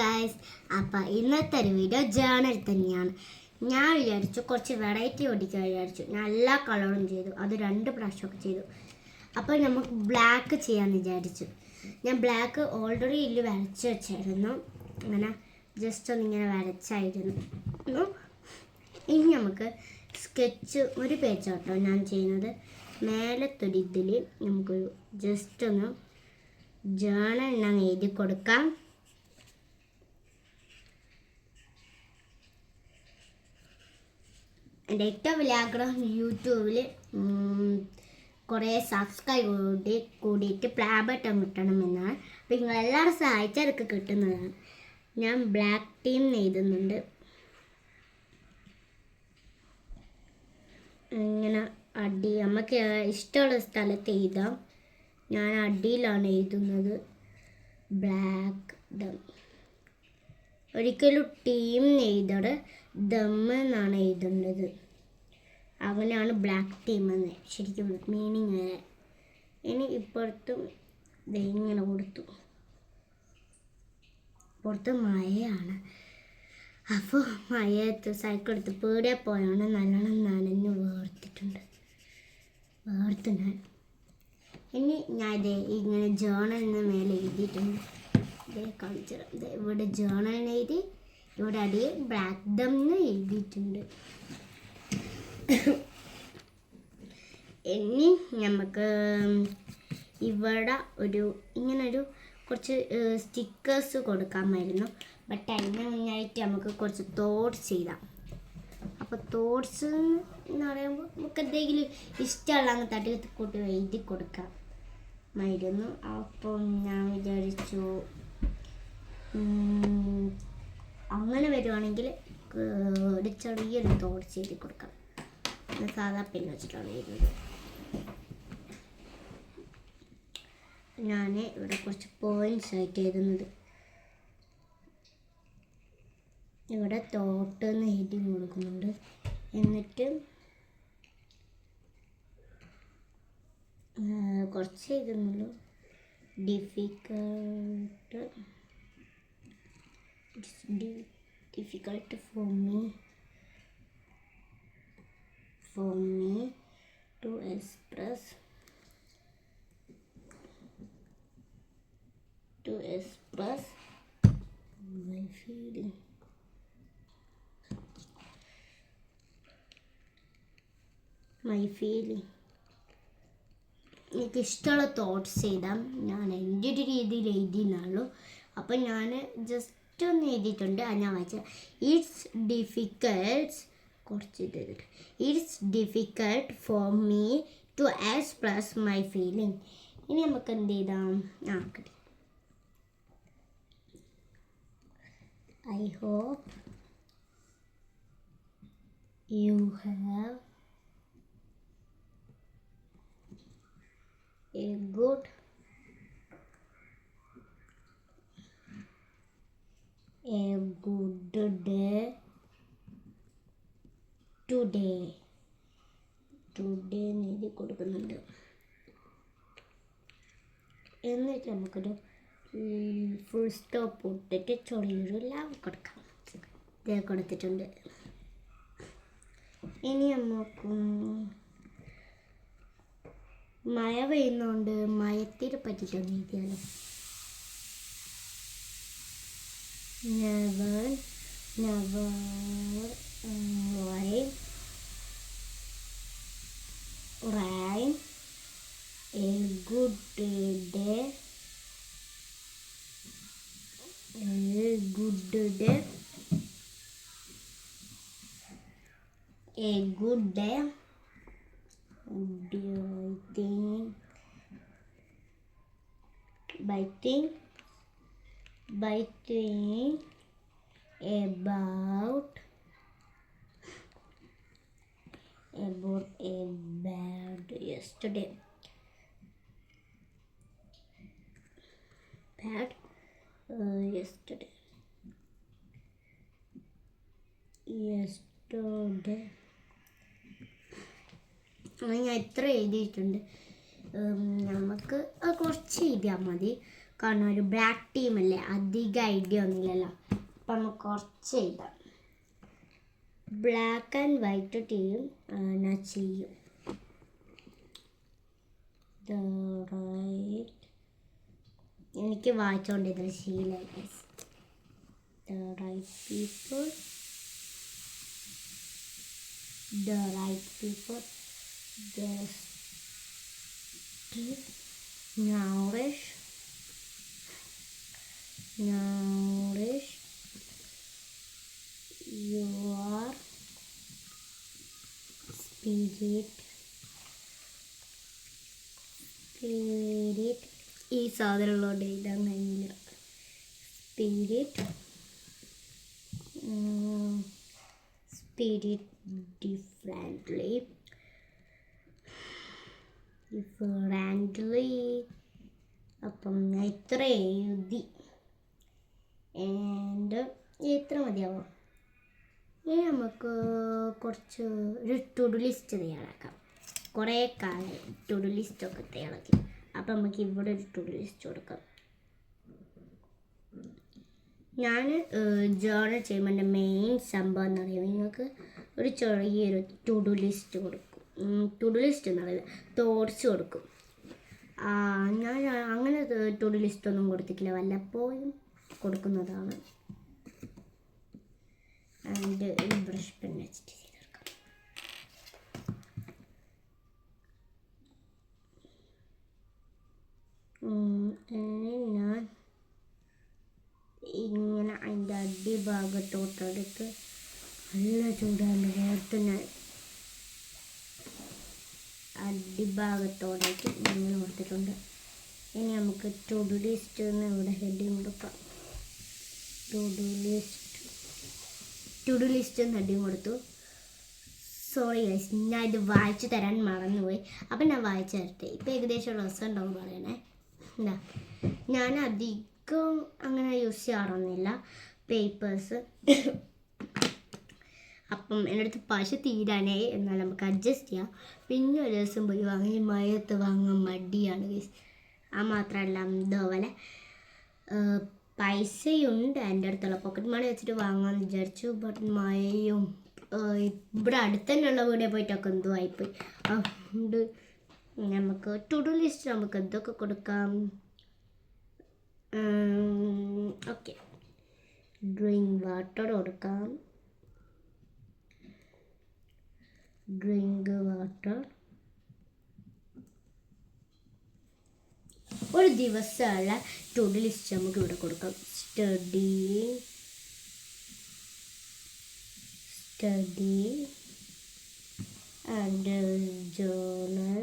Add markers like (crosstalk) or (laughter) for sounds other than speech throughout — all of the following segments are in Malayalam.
ഗായ്സ് അപ്പം ഇന്നത്തെ ഒരു വീഡിയോ ജേണൽ തന്നെയാണ്. ഞാൻ വിചാരിച്ചു കുറച്ച് വെറൈറ്റി ഓടിക്കാൻ വിചാരിച്ചു. ഞാൻ എല്ലാ കളറും ചെയ്തു. അത് രണ്ട് പ്രാവശ്യമൊക്കെ ചെയ്തു. അപ്പോൾ നമുക്ക് ബ്ലാക്ക് ചെയ്യാമെന്ന് വിചാരിച്ചു. ഞാൻ ബ്ലാക്ക് ഓൾറെഡി ഇല്ല് വരച്ച് വെച്ചായിരുന്നു. അങ്ങനെ ജസ്റ്റ് ഒന്ന് ഇങ്ങനെ വരച്ചായിരുന്നു ഇനി നമുക്ക് സ്കെച്ച് ഒരു പേജ് കേട്ടോ ഞാൻ ചെയ്യുന്നത്. മേലത്തൊരു ഇതിൽ നമുക്കൊരു ജസ്റ്റ് ഒന്ന് ജേണൽ ഞാൻ എഴുതി കൊടുക്കാം. എന്റെ ഏറ്റവും വലിയ ആഗ്രഹം യൂട്യൂബിൽ കുറേ സബ്സ്ക്രൈബ് കൂടി കൂടിയിട്ട് പ്ലാ ബട്ടൺ കിട്ടണമെന്നാണ്. അപ്പോൾ നിങ്ങളെല്ലാവരും സഹായിച്ചാൽ അതൊക്കെ കിട്ടുന്നതാണ്. ഞാൻ ബ്ലാക്ക് ടീം എഴുതുന്നുണ്ട്. ഇങ്ങനെ അടി നമുക്ക് ഇഷ്ടമുള്ള സ്ഥലത്ത് എഴുതാം. ഞാൻ അടിയിലാണ് എഴുതുന്നത്. ബ്ലാക്ക് ദം ഒരിക്കലും ടീം എഴുതാറ് ദം എന്നാണ് എഴുതേണ്ടത്. അങ്ങനെയാണ് ബ്ലാക്ക് ടീം എന്ന് ശരിക്കും മീനിങ് ഇനി ഇപ്പുറത്തും ഇങ്ങനെ കൊടുത്തു. പുറത്ത് മഴയാണ്. അപ്പോൾ മഴയത്ത് സൈക്കിൾ എടുത്ത് പേടിയാ പോയാണ് നല്ലോണം നനഞ്ഞ് വേർത്തിട്ടുണ്ട്. വേർത്ത് ഞാൻ. ഇനി ഞാൻ ഇതേ ഇങ്ങനെ ജേണലിന് മേലെ എഴുതിയിട്ടുണ്ട്. ഇതേ കാണിച്ചു തരാം. ഇവിടെ ജേണലിന് എഴുതി ഇവിടെ അടിയിൽ ബ്ലാക്ക് ഡം എഴുതിയിട്ടുണ്ട്. ഇനി നമുക്ക് ഇവിടെ ഒരു ഇങ്ങനൊരു കുറച്ച് സ്റ്റിക്കേഴ്സ് കൊടുക്കാമായിരുന്നു. ബട്ട് അതിന് മുന്നായിട്ട് നമുക്ക് കുറച്ച് തോട്ട്സ് ചെയ്താം. അപ്പോൾ തോട്ട്സ് എന്ന് പറയുമ്പോൾ നമുക്ക് എന്തെങ്കിലും ഇഷ്ടമുള്ള തട്ടി കൂട്ടി എഴുതി കൊടുക്കാം ആയിരുന്നു അപ്പോൾ ഞാൻ വിചാരിച്ചു അങ്ങനെ വരുവാണെങ്കിൽ ഒരു ചെറിയൊരു തോട്ട്സ് എഴുതി കൊടുക്കാം. സാധാ പെൻ വെച്ചിട്ടാണ് എഴുതുന്നത്. ഞാൻ ഇവിടെ കുറച്ച് പോയിന്റ്സ് ആയിട്ട് എഴുതുന്നത്. ഇവിടെ തോട്ട് എന്ന് എഴുതി കൊടുക്കുന്നുണ്ട്. എന്നിട്ട് കുറച്ച് എഴുതുന്നുള്ളൂ. Difficult difficult for me for me to express to express my feeling. my feeling. എനിക്ക് ഇഷ്ടമുള്ള തോട്ട്സ് എഴുതാം ഞാൻ എന്റെ ഒരു രീതിയിൽ എഴുതിയെന്നുള്ളൂ അപ്പം ഞാൻ ജസ്റ്റ് ഒന്ന് എഴുതിയിട്ടുണ്ട്. അത് ഞാൻ വായിച്ച. ഇറ്റ്സ് ഡിഫിക്കൽട്ട് കുറച്ച് എഴുതിയിട്ടുണ്ട് it's difficult for me to express my feeling ഇനി നമുക്ക് എന്ത് ചെയ്താം? ആ കിട്ടി I hope you have a good a good today today എഴുതി കൊടുക്കുന്നുണ്ട്. എന്നിട്ട് നമുക്കൊരു ഫുൾ സ്റ്റോപ്പ് ഇട്ടിട്ട് ചെറിയൊരു ലാവ് കൊടുക്കാം. ഇത് കൊടുത്തിട്ടുണ്ട്. ഇനി നമുക്ക് മഴ പെയ്യുന്നതുകൊണ്ട് മയത്തിനെ പറ്റിയിട്ടൊന്ന് എഴുതിയാലോ never never người write a good day. A good day. A good day. Biting. By biting. About. About a bad yesterday. Bad uh, yesterday. അങ്ങനെ ഞാൻ എത്ര എഴുതിയിട്ടുണ്ട്. നമുക്ക് കുറച്ച് എഴുതിയാൽ മതി. കാരണം ഒരു ബ്ലാക്ക് ടീമല്ലേ അധികം ഐഡിയ ഒന്നുമില്ലല്ലോ. അപ്പം നമുക്ക് കുറച്ച് എഴുതാം. ബ്ലാക്ക് ആൻഡ് വൈറ്റ് ടീം ഞാൻ ചെയ്യും എനിക്ക് വായിച്ചുകൊണ്ടിരുന്ന ശീലമായി The right people The right people The nourish nourish spirit. Spirit ഈ സാധനമുള്ളതുകൊണ്ട് എഴുതാൻ കഴിഞ്ഞില്ല സ്പിരിറ്റ് സ്പിരിറ്റ് ഡിഫറെന്റ്ലി ഡിഫറെന്റ്ലി അപ്പം ഇത്ര എഴുതി. ആൻഡ് ഇത്ര മതിയാവും? ഇനി നമുക്ക് കുറച്ച് ഒരു ടുഡു ലിസ്റ്റ് തയ്യാറാക്കാം കുറേ കാലം ടുഡു ലിസ്റ്റ് ഒക്കെ തയ്യാറാക്കി അപ്പം നമുക്ക് ഇവിടെ ഒരു ടുഡു ലിസ്റ്റ് കൊടുക്കാം. ഞാൻ ജേർണൽ ചെയ്യുമ്പോൾ എന്റെ മെയിൻ സംഭവം എന്ന് പറയുന്നത് നിങ്ങൾക്ക് ഒരു ചെറിയൊരു ടുഡു ലിസ്റ്റ് കൊടുക്കും. ടുഡു ലിസ്റ്റ് എന്ന് പറയുന്നത് തോട്ട്സ് കൊടുക്കും. ഞാൻ അങ്ങനെ ടുഡു ലിസ്റ്റ് ഒന്നും കൊടുത്തിട്ടില്ല. വല്ലപ്പോഴും കൊടുക്കുന്നതാണ്. അതിന്റെ ബ്രഷ് പെൻ വെച്ചിട്ട് ചെയ്തെടുക്കാം അങ്ങനെ ഞാൻ ഇങ്ങനെ അതിന്റെ അടിഭാഗത്തോട്ടടുത്ത് നല്ല ചൂടാണ് ഓർത്തുന്ന അടിഭാഗത്തോടേക്ക് നമ്മൾ കൊടുത്തിട്ടുണ്ട് ഇനി നമുക്ക് ടു ഡു ലിസ്റ്റ് ഇവിടെ ഹെഡിങ് കൊടുക്കാം to do list to do list തട്ടി കൊടുത്തു. സോറി ഗൈസ് ഞാൻ ഇത് വായിച്ചു തരാൻ മറന്നുപോയി. അപ്പം ഞാൻ വായിച്ചു തരട്ടെ. ഇപ്പം ഏകദേശം രസം ഉണ്ടാവും പറയണേ. എന്താ ഞാൻ അധികം അങ്ങനെ യൂസ് ചെയ്യാറൊന്നുമില്ല. പേപ്പേഴ്സ് അപ്പം എന്റെ അടുത്ത് പശ തീരാനായി എന്നാൽ നമുക്ക് അഡ്ജസ്റ്റ് ചെയ്യാം. പിന്നെ ഒരു ദിവസം പോയി വാങ്ങി. മഴയത്ത് വാങ്ങാൻ മടിയാണ് ഗൈസ് ആ മാത്രമല്ല ഇതേപോലെ പൈസയുണ്ട് എന്റെ അടുത്തുള്ള. പോക്കറ്റ് മണി വെച്ചിട്ട് വാങ്ങാമെന്ന് വിചാരിച്ചു. ബട്ട് മഴയും ഇവിടെ അടുത്ത് തന്നെയുള്ള വീടിൽ പോയിട്ടൊക്കെ എന്തോ ആയിപ്പോയി. അതുകൊണ്ട് നമുക്ക് ടുഡു ലിസ്റ്റ് നമുക്ക് എന്തൊക്കെ കൊടുക്കാം? ഓക്കെ ഡ്രിങ്ക് വാട്ടർ കൊടുക്കാം. ഡ്രിങ്ക് വാട്ടർ ഒരു ദിവസമുള്ള ടു ലിസ്റ്റ് നമുക്ക് ഇവിടെ കൊടുക്കാം. Study study and journal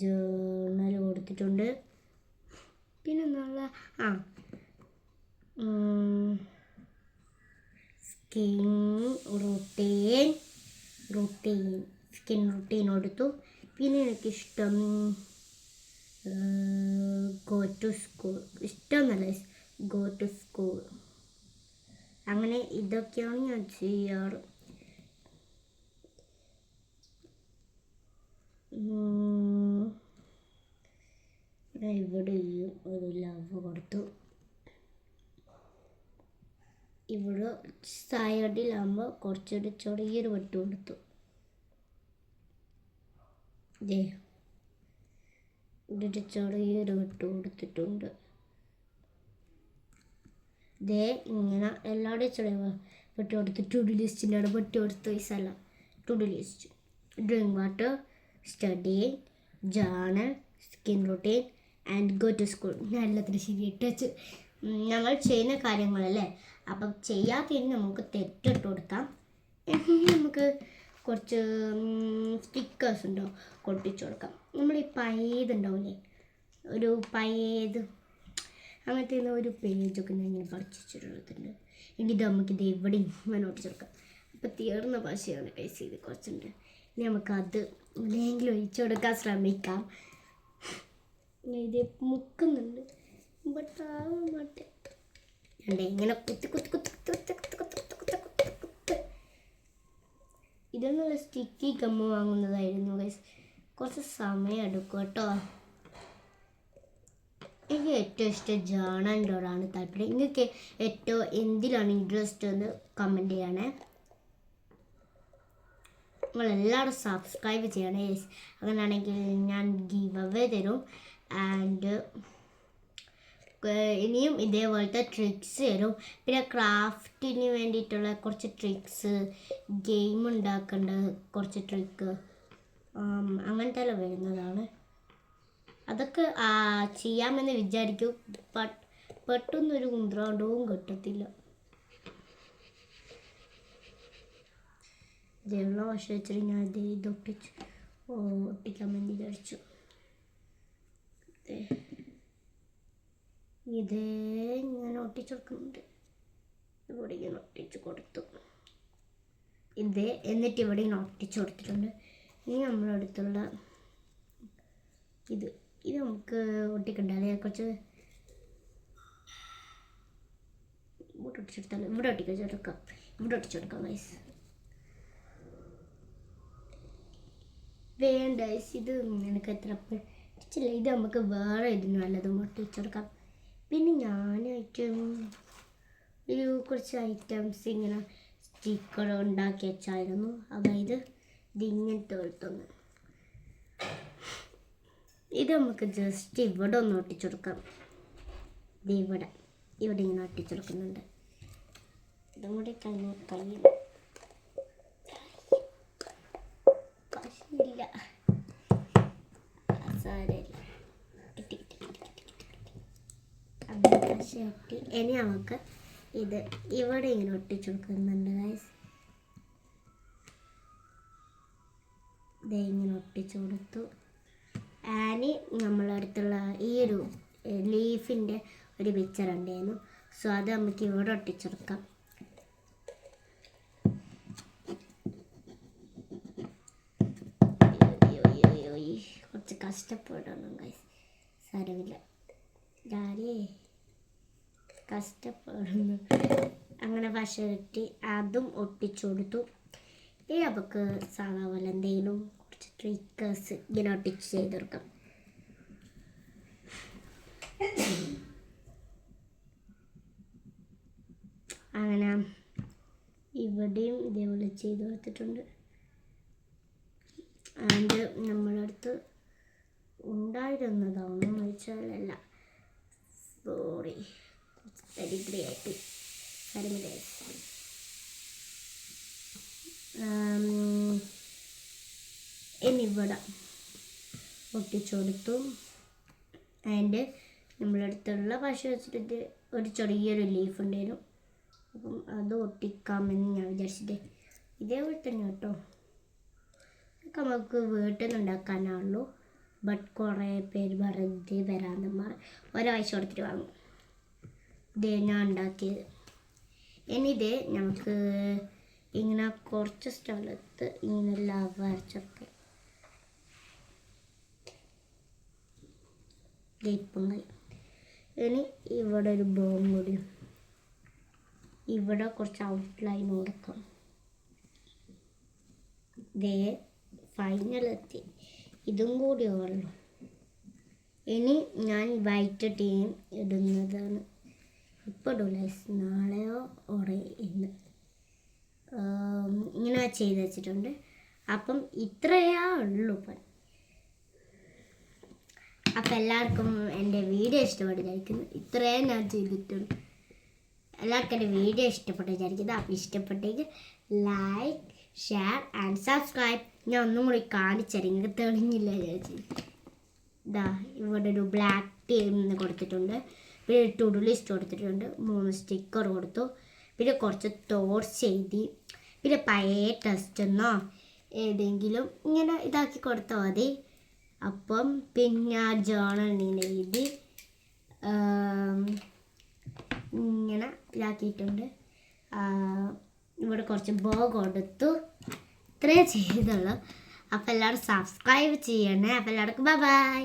journal കൊടുത്തിട്ടുണ്ട്. പിന്നെ നല്ല ആ skin routine routine skin routine കൊടുത്തു. പിന്നെ എനിക്കിഷ്ടം ഗോ ടു സ്കൂൾ ഇഷ്ടം നല്ല ഗോ ടു സ്കൂൾ അങ്ങനെ ഇതൊക്കെയാണ് ഞാൻ ചെയ്യാറ്. ഇവിടെയും ഒരു ലവ് കൊടുത്തു. ഇവിടെ സൈഡിലാകുമ്പോൾ കുറച്ചൊരു ചെറിയൊരു വെട്ട് കൊടുത്തു. ദേ. ചെറിയൊരു വെട്ട് കൊടുത്തിട്ടുണ്ട്. ദേ ഇങ്ങനെ എല്ലാവരുടെയും ചെറിയ വെട്ടി കൊടുത്ത് ടുഡു ലിസ്റ്റിന്റെ അവിടെ വെട്ട് കൊടുത്ത പൈസല്ല to do list drink water study journal skin routine and go to school എല്ലാത്തിനും ശരിയായിട്ട് വെച്ച്. ഞങ്ങൾ ചെയ്യുന്ന കാര്യങ്ങളല്ലേ? അപ്പം ചെയ്യാത്തതിന് നമുക്ക് തെറ്റിട്ട് കൊടുക്കാം. (laughs) നമുക്ക് കുറച്ച് സ്റ്റിക്കേഴ്സ് ഉണ്ടോ? കൊട്ടിച്ചു കൊടുക്കാം. നമ്മൾ ഈ പയേതുണ്ടാവില്ലേ ഒരു പഴയത് അങ്ങനത്തെ ഒരു പേജൊക്കെ ഞാൻ ഇങ്ങനെ പഠിച്ചു എനിക്ക് നമുക്ക് ഇത് എവിടെയും ഇങ്ങനെ ചേർക്കാം അപ്പോൾ അപ്പം തീർന്ന ഭാഷയാണ് കൈസ് ചെയ്ത് കുറച്ചുണ്ട് ഇനി നമുക്കത് എവിടെയെങ്കിലും ഒഴിച്ചു കൊടുക്കാൻ ശ്രമിക്കാം ഇത് മുക്കുന്നുണ്ട് ബട്ട് മാട്ടെ ഇങ്ങനെ കുത്തി കുത്തി കുത്തി കുത്തി കുത്തി കുത്തി കുത്തി കുത്തി കുത്തി കുത്തി ഇതൊന്നുള്ള സ്റ്റിക്കി ഗമ്മ് വാങ്ങുന്നതായിരുന്നു ഗൈസ് കുറച്ച് സമയം എടുക്കും കേട്ടോ. എനിക്ക് ഏറ്റവും ഇഷ്ടം ജേണലിനോടാണ് താല്പര്യം. നിങ്ങൾക്ക് ഏറ്റവും എന്തിലാണ് ഇൻട്രസ്റ്റ് എന്ന് കമന്റ് ചെയ്യണേ. നിങ്ങളെല്ലാവരും സബ്സ്ക്രൈബ് ചെയ്യണേ. യെസ് അങ്ങനെയാണെങ്കിൽ ഞാൻ ഗീവ് അവേ തരും. ആൻഡ് ഇനിയും ഇതേപോലത്തെ ട്രിക്സ് തരും. പിന്നെ ക്രാഫ്റ്റിന് വേണ്ടിയിട്ടുള്ള കുറച്ച് ട്രിക്സ് ഗെയിം ഉണ്ടാക്കേണ്ട കുറച്ച് ട്രിക്ക് അങ്ങനത്തെ എല്ലാം വരുന്നതാണ്. അതൊക്കെ ചെയ്യാമെന്ന് വിചാരിക്കും. പെട്ടെന്നൊരു കുന്ത്രാണ്ടവും കിട്ടത്തില്ല. ഇതെല്ലാം വശം വെച്ചിട്ട് ഞാൻ ഇത് ഇതൊട്ടിച്ച് വേണ്ടി വിചാരിച്ചു. ഇതേ ഞാൻ ഒട്ടിച്ചു കൊടുക്കുന്നുണ്ട്. ഇവിടെ ഇങ്ങനെ ഒട്ടിച്ചു കൊടുത്തു. ഇതേ എന്നിട്ട് ഇവിടെ ഇങ്ങനെ ഒട്ടിച്ചു കൊടുത്തിട്ടുണ്ട്. ഇനി നമ്മുടെ അടുത്തുള്ള ഇത്. ഇത് നമുക്ക് ഒട്ടിക്കണ്ട? അല്ലെ? കുറച്ച് ഇവിടെ ഒട്ടിച്ചെടുത്താൽ ഇവിടെ ഒട്ടിച്ചെടുക്കാം ഇവിടെ ഒട്ടിച്ചെടുക്കാം ഗൈസ് വേണ്ട. ഇത് എനിക്ക് എത്ര പിടിച്ചില്ല. ഇത് നമുക്ക് വേറെ ഇതിന് നല്ലതും ഒട്ടിച്ചെടുക്കാം. പിന്നെ ഞാനായിട്ട് ഒരു കുറച്ച് ഐറ്റംസ് ഇങ്ങനെ സ്റ്റിക്കർ ഉണ്ടാക്കി വെച്ചായിരുന്നു. അതായത് ഇത് വെളുത്തൊന്ന് ഇത് നമുക്ക് ജസ്റ്റ് ഇവിടെ ഒന്ന് ഒട്ടിച്ചെടുക്കാം ഇത് ഇവിടെ. ഇവിടെ ഇങ്ങനെ ഒട്ടിച്ചെടുക്കുന്നുണ്ട് ഇതും കൂടി കഴിഞ്ഞ കഴിയും കാശില്ല. സാരമില്ല. ഇനി നമുക്ക് ഇത് ഇവിടെ ഇങ്ങനെ ഒട്ടിച്ചു കൊടുക്കുന്നുണ്ട് ഗൈസ് ഇങ്ങനെ ഒട്ടിച്ചു കൊടുത്തു. ആനി നമ്മളെ അടുത്തുള്ള ഈ ഒരു ലീഫിന്റെ ഒരു പിക്ചർ ഉണ്ടായിരുന്നു സോ അത് നമുക്ക് ഇവിടെ ഒട്ടിച്ചെടുക്കാം. കുറച്ച് കഷ്ടപ്പെടണം സാരമില്ല. ഞാനേ കഷ്ടപ്പെടുന്നു അങ്ങനെ പശ കെട്ടി അതും ഒട്ടിച്ചു കൊടുത്തു. ഇനി നമുക്ക് സാധാ പോലെ എന്തെങ്കിലും കുറച്ച് ട്രിക്കേഴ്സ് ഇങ്ങനെ ഒട്ടിച്ച് ചെയ്തെടുക്കാം അങ്ങനെ ഇവിടെയും ഇതേപോലെ ചെയ്ത് കൊടുത്തിട്ടുണ്ട്. ആൻഡ് നമ്മളടുത്ത് ഉണ്ടായിരുന്നതാണോ എന്ന് വെച്ചാലല്ല സോറി ഡിഗ്രി ആയിട്ട് കരിമില്ല എന്നിവിടെ ഒട്ടിച്ചു ആൻഡ് നമ്മളടുത്തുള്ള പശ വെച്ചിട്ട് ഒരു ചെറിയൊരു ലീഫ് ഉണ്ടായിരുന്നു. അപ്പം അത് ഒട്ടിക്കാമെന്ന് ഞാൻ വിചാരിച്ചിട്ട്. ഇതേപോലെ തന്നെ കേട്ടോ. ഇതൊക്കെ നമുക്ക് വീട്ടിൽ നിന്ന് ഉണ്ടാക്കാനാണല്ലോ. ബട്ട് കുറേ പേര് വെറുതെ വരാന്തന്മാർ ഒരാഴ്ച കൊടുത്തിട്ട് വാങ്ങും. ഇതേ ഞാൻ ഉണ്ടാക്കിയത്. ഇനി ഇതേ നമുക്ക് ഇങ്ങനെ കുറച്ച് സ്ഥലത്ത് ഇങ്ങനെ ലവ് അരച്ചൊക്കെ ഇപ്പം ഇനി ഇവിടെ ഒരു ബോം കൂടി. ഇവിടെ കുറച്ച് ഔട്ട്ലൈൻ കൊടുക്കാം. ദേ ഫൈനൽ എത്തി. ഇതും കൂടി ഉള്ളു. ഇനി ഞാൻ വൈറ്റ് ടീം ഇടുന്നതാണ്. ഇപ്പോൾ ഇടൂല നാളെയോ ഓറേ ഇന്ന്. ഇങ്ങനെ ചെയ്ത് വെച്ചിട്ടുണ്ട്. അപ്പം ഇത്രയേ ഉള്ളൂ ഇപ്പം അപ്പം എല്ലാവർക്കും എന്റെ വീഡിയോ ഇഷ്ടപ്പെട്ടിരിക്കുന്നു ഇത്രയും ഞാൻ ചെയ്തിട്ടുണ്ട്. എല്ലാവർക്കും എന്റെ വീഡിയോ ഇഷ്ടപ്പെട്ട് വിചാരിക്കുന്നത് അപ്പം ഇഷ്ടപ്പെട്ടെങ്കിൽ ലൈക്ക് ഷെയർ ആൻഡ് സബ്സ്ക്രൈബ് ഞാൻ ഒന്നും കൂടി കാണിച്ചത് നിങ്ങൾക്ക് തെളിഞ്ഞില്ല ചേച്ചി ഇതാ ഇവിടെ ഒരു ബ്ലാക്ക് ടീം കൊടുത്തിട്ടുണ്ട്. പിന്നെ ടു ലിസ്റ്റ് കൊടുത്തിട്ടുണ്ട്. മൂന്ന് സ്റ്റിക്കർ കൊടുത്തു. പിന്നെ കുറച്ച് തോട്ട്സ് എഴുതി പിന്നെ പഴയ ടെസ്റ്റ് എന്നോ ഏതെങ്കിലും ഇങ്ങനെ ഇതാക്കി കൊടുത്താൽ മതി. അപ്പം പിന്നെ ആ ജേണലിന് എഴുതി ഇങ്ങനെ ഇതാക്കിയിട്ടുണ്ട്. ഇവിടെ കുറച്ച് ബോ കൊടുത്തു. ഇത്രേ ചെയ്തുള്ളൂ. അപ്പോൾ എല്ലാവരും സബ്സ്ക്രൈബ് ചെയ്യണേ. അപ്പോൾ എല്ലാവർക്കും ബൈ ബൈ